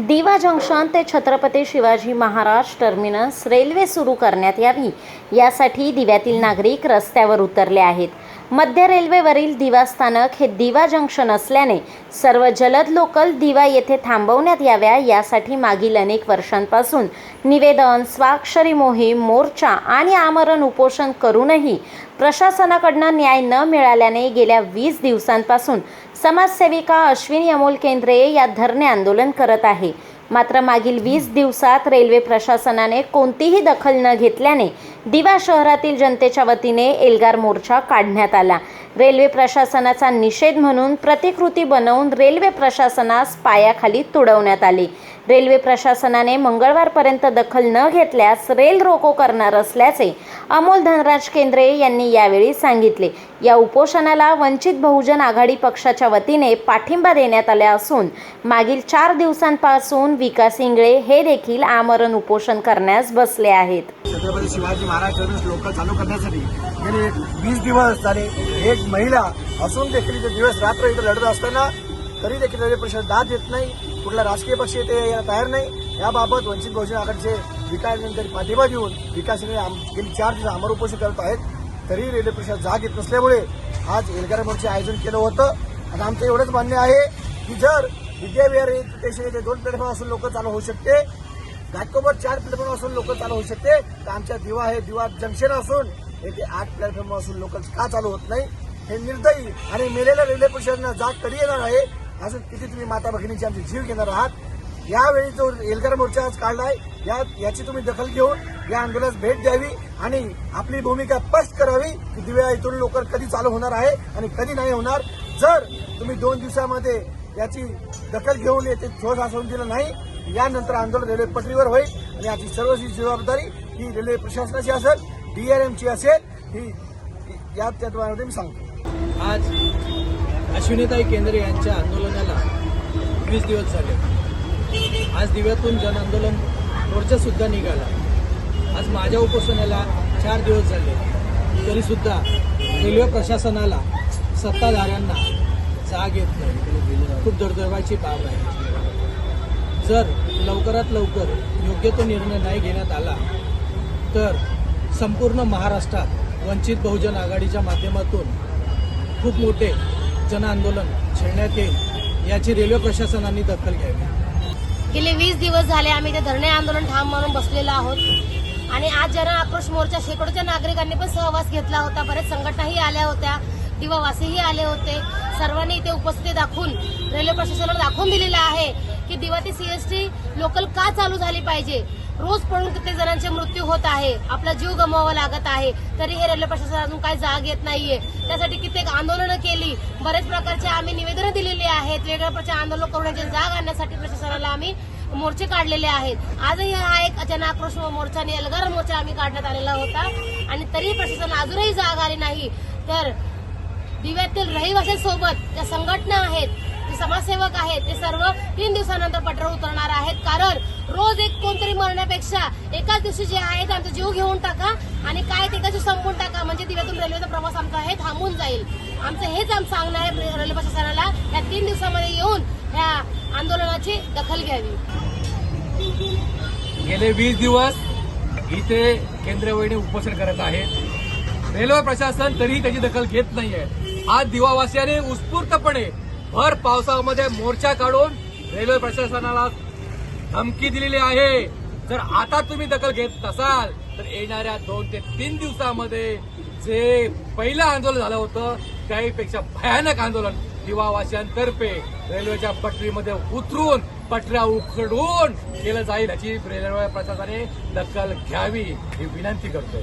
दिवा जंक्शन ते Chhatrapati Shivaji Maharaj terminus railway सुरू करण्यात यावी. यासाठी दिव्यातील नागरिक रस्त्यावर उतरले आहेत. मध्य रेल्वेवरील दिवा स्थानक हे दिवा जंक्शन असल्याने सर्व जलद लोकल दिवा येथे थांबवण्यात याव्या यासाठी मागील अनेक वर्षांपासून निवेदन स्वाक्षरी मोहीम मोर्चा आणि आमरण उपोषण करूनही प्रशासनाकडनं न्याय न मिळाल्याने गेल्या वीस दिवसांपासून समाजसेविका अश्विनी अमोल केंद्रे या धरणे आंदोलन करत आहे. मात्र मागील वीस दिवसात रेल्वे प्रशासनाने कोणतीही दखल न घेतल्याने दिवा शहरातील जनतेच्या वतीने एल्गार मोर्चा काढण्यात आला. रेल्वे प्रशासनाचा निषेध म्हणून प्रतिकृती बनवून रेल्वे प्रशासनास पायाखाली तुडवण्यात आले. रेल्वे प्रशासनाने मंगळवारपर्यंत दखल न घेतल्यास रेल रोको करणार असल्याचे अमोल धनराज केंद्रे यांनी यावेळी सांगितले. या उपोषणाला वंचित बहुजन आघाडी पक्षाच्या वतीने पाठिंबा देण्यात आला असून मागील चार दिवसांपासून विकास इंगळे हे देखील आमरण उपोषण करण्यास बसले आहेत. छत्रपती शिवाजी महाराज लोकल चालू करण्यासाठी गेले वीस दिवस झाले एक महिला असून देखील दिवस रात्र इथे लढत असताना तरी देखील परिषद दाद देत नाही. कुठला राजकीय पक्ष इथे तयार नाही. याबाबत वंचित बहुजन आघाडीचे विकास तरी पाठिंबा देऊन विकास आम- गेली चार दिवस अमर उपोषण करत आहेत. तरी रेल्वे परिषद जाग येत नसल्यामुळे आज एल्गार मोर्चे आयोजन केलं होतं. आणि आमचं एवढंच मान्य आहे की जर विद्याविहार स्टेशन येथे दोन प्लॅटफॉर्म असून लोक चालू होऊ शकते घाटकोपर चार प्लॅटफॉर्म असून लोकल चालू होऊ शकते तर आमच्या दिवा हे दिवा जंक्शन असून येथे आठ प्लॅटफॉर्म असून लोकल का चालू होत नाही? हे निर्दयी आणि मेलेल्या रेल्वे परिषदेनं जाग कधी येणार आहे? अजून किती तुम्ही माता भगिनीचे आमचे जीव घेणार आहात. यावेळी जो एल्गार मोर्चा आज काढलाय या याची तुम्ही दखल घेऊन या आंदोलनास भेट द्यावी आणि आपली भूमिका स्पष्ट करावी की दिव्या इथून लोकर कधी चालू होणार आहे आणि कधी नाही होणार. जर तुम्ही दोन दिवसामध्ये याची दखल घेऊन येथे ठोस आश्वासन दिलं नाही यानंतर आंदोलन रेल्वे पटरीवर होईल आणि याची सर्व जबाबदारी ही रेल्वे प्रशासनाची असेल डीआरएमची असेल ही या त्याद्वारे मी सांगतो. आज अश्विनीताई केंद्रे यांच्या आंदोलनाला वीस दिवस झाले. आज दिव्यातून जन आंदोलन मोर्चा सुद्धा निघाला. आज माझ्या उपोषणाला चार दिवस झाले. तरीसुद्धा रेल्वे प्रशासनाला सत्ताधाऱ्यांना जाग येत नाही. खूप दुर्दैवाची बाब आहे. जर लवकरात लवकर योग्य तो निर्णय नाही घेण्यात आला तर संपूर्ण महाराष्ट्रात वंचित बहुजन आघाडीच्या माध्यमातून खूप मोठे जन आंदोलन छेडण्यात येईल याची रेल्वे प्रशासनाने दखल घ्यावी. गेले वीस दिवस झाले आम्ही ते धरणे आंदोलन ठाम मारून बसलेलो आहोत. आणि आज जन आक्रोश मोर्चा शेकडोच्या नागरिकांनी पण सहवास घेतला होता बरेच संघटनाही आल्या होत्या दिवावासीही आले होते. सर्वांनी इथे उपस्थिती दाखवून रेल्वे प्रशासनाला दाखवून दिलेलं आहे की दिवा ते सीएसटी लोकल का चालू झाली पाहिजे? रोज पडून कित्येक जणांचे मृत्यू होत आहे आपला जीव गमवावा लागत आहे तरी हे रेल्वे प्रशासन अजून काही जाग येत नाहीये. त्यासाठी कित्येक आंदोलनं केली. बरेच प्रकारचे आम्ही निवेदनं दिलेली आहेत. वेगळ्या प्रकारचे आंदोलन करून जाग आणण्यासाठी प्रशासनाला आम्ही मोर्चे काढलेले आहेत. आजही हा एक जनाक्रोश मोर्चा आणि एल्गार मोर्चा आम्ही काढण्यात आलेला होता. आणि तरी प्रशासन अजूनही जाग आली नाही. तर दिव्यातील रहिवाशांसोबत ज्या संघटना आहेत नगरसेवक आहेत. ते सर्व तीन दिवसानंतर पटरावर उतरणार आहेत. कारण रोज एक कोणतरी मरण्यापेक्षा एकाच दिवशी जे आहे ते आमचा जीव घेऊन टाका आणि काय ते कशी संपून टाका. म्हणजे दिव्यातून रेल्वेचा प्रवास आमचा आहे थांबून जाईल. आमचं हेच आम सांगणं आहे रेल्वे प्रशासनाला. या तीन दिवसामध्ये येऊन ह्या आंदोलनाची दखल घ्यावी. गेले वीस दिवस इथे केंद्रवहिनी उपोषण करत आहेत. रेल्वे प्रशासन तरीही त्याची दखल घेत नाहीये. आज दिवावासियाने उत्स्फूर्तपणे भर पावसामध्ये मोर्चा काढून रेल्वे प्रशासनाला धमकी दिलेली आहे. जर आता तुम्ही दखल घेत नसाल तर येणाऱ्या दोन ते तीन दिवसामध्ये जे पहिलं आंदोलन झालं होतं त्याहीपेक्षा भयानक आंदोलन दिवावासियांतर्फे रेल्वेच्या पटरीमध्ये उतरून पटऱ्या उखडून केलं जाईल याची रेल्वे प्रशासनाने दखल घ्यावी ही विनंती करतोय.